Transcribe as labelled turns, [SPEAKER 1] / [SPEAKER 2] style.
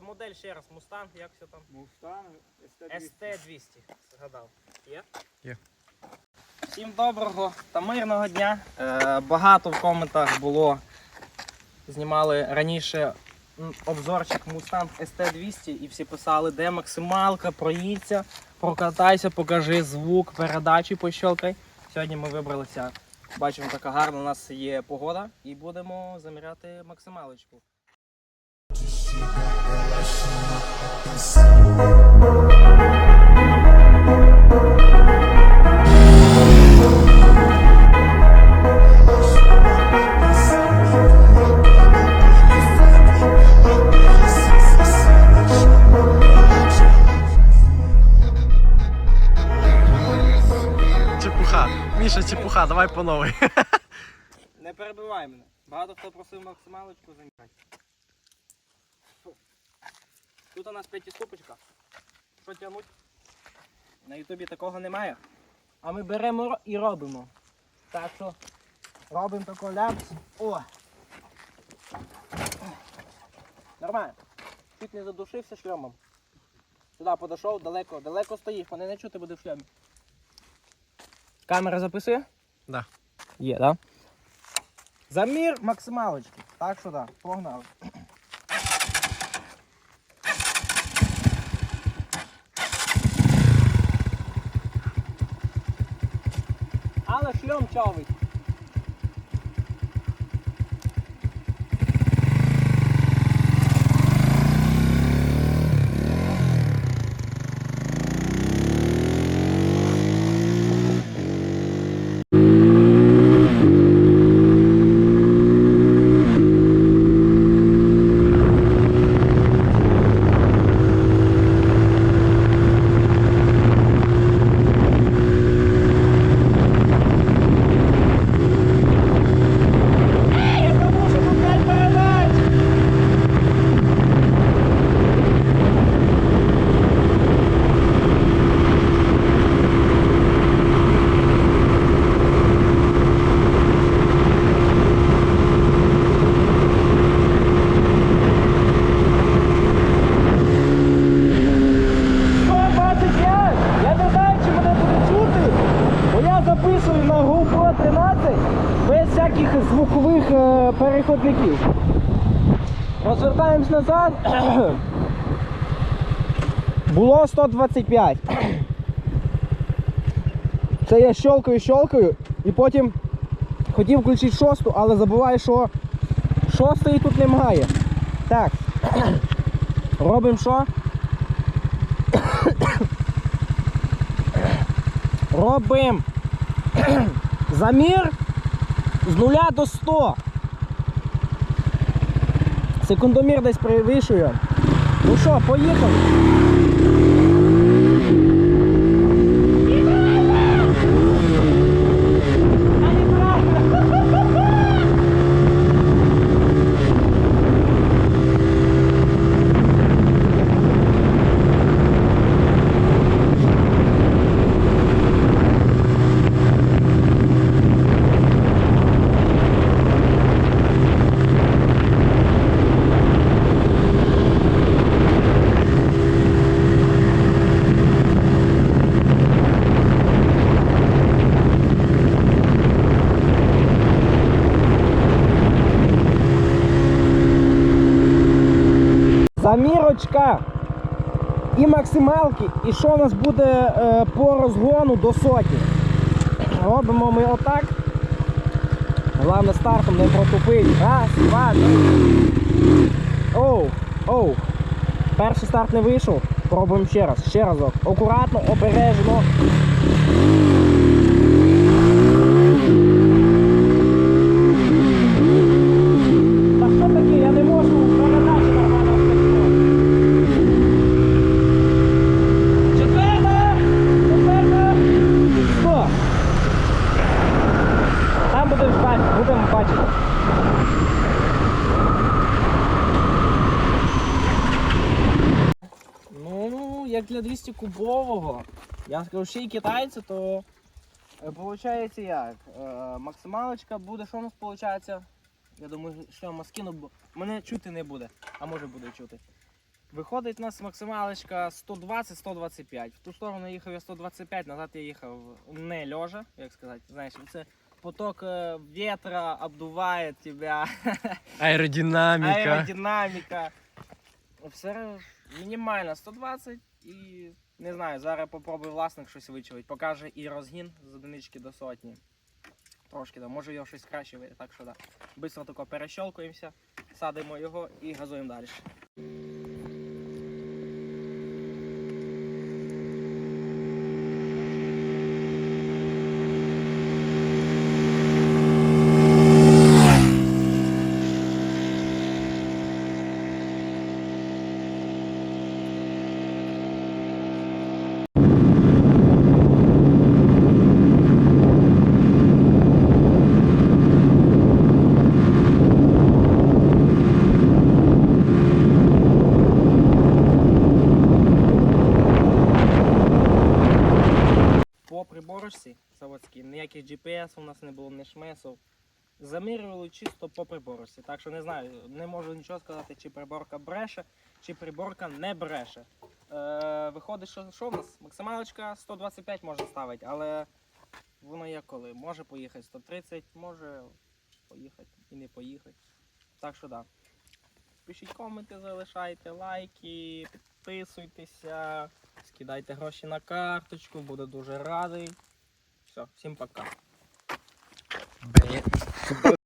[SPEAKER 1] модель ще раз, Мустанг, як все там?
[SPEAKER 2] Мустанг ST200.
[SPEAKER 1] ST200, згадав. Є?
[SPEAKER 3] Є.
[SPEAKER 1] Всім доброго та мирного дня. Е, багато в коментах було. Знімали раніше обзорчик Mustang ST200 і всі писали, де максималка, проїдься, прокатайся, покажи звук, передачі пощелкай. Сьогодні ми вибралися. Бачимо, така гарна у нас є погода і будемо заміряти максималочку.
[SPEAKER 3] Чепуха. Міша, чепуха, давай по новій.
[SPEAKER 1] Не перебивай мене. Багато хто просив максималочку заміряти. Тут у нас п'ятиступочка. Що тягнуть? На ютубі такого немає. А ми беремо і робимо. Так що робимо тако ляпс. О! Нормально. Чуть не задушився шльомом. Сюди подійшов, далеко, далеко стоїш, мене не чути буде в шльомі. Камера записує?
[SPEAKER 3] Да.
[SPEAKER 1] Є, так? Да? Замір максималочки. Так що так, погнали. na ślom ciały. Переходників. Розвертаємось назад. Було 125. Це я щелкаю, щелкаю і потім хотів включити шосту, але забуваю, що шостої тут немає. Так. Робимо що? Робимо замір з 0 до 100. Секундомір десь перевищує. Ну що, поїхали. Замірочка і максималки, і що у нас буде е, по розгону до сотні. Робимо ми отак. Головне стартом не протупити. Раз, два, три. Оу, оу. Перший старт не вийшов. Пробуємо ще раз, ще разок. Акуратно, обережно. Та що таке? Я не можу передачі нормально вскочити. Четверта! Четверта! Сто! Там будемо бачити, будемо бачити. Ну, як для 200 кубового, я скажу, ще й китайці, то е, Получається як? Е, максималочка буде, що у нас виходить? Я думаю, що маскину бо мене чути не буде, а може буде чути. Виходить у нас максималочка 120-125. В ту сторону їхав я 125, назад я їхав не льожа, як сказати. Знаєш, це поток е, вітра обдуває тебе,
[SPEAKER 3] Аеродинаміка.
[SPEAKER 1] аеродинаміка. Все мінімально 120 і не знаю, зараз попробую власник щось вичавити. Покаже і розгін з одинички до сотні. Трошки да, може його щось краще вийде, так що да. Бистро тако перещолкуємося, садимо його і газуємо далі. По приборочці заводській, ніяких GPS у нас не було, не шмесов. Замірювали чисто по приборочці. Так що не знаю, не можу нічого сказати, чи приборка бреше, чи приборка не бреше. Е, виходить, що, що в нас? Максималочка 125 можна ставити, але воно є коли. Може поїхати 130, може поїхати і не поїхати. Так що так. Да. Пишіть коменти, залишайте лайки, підписуйтеся, скидайте гроші на карточку, буду дуже радий. Все, всім пока.
[SPEAKER 3] Блін.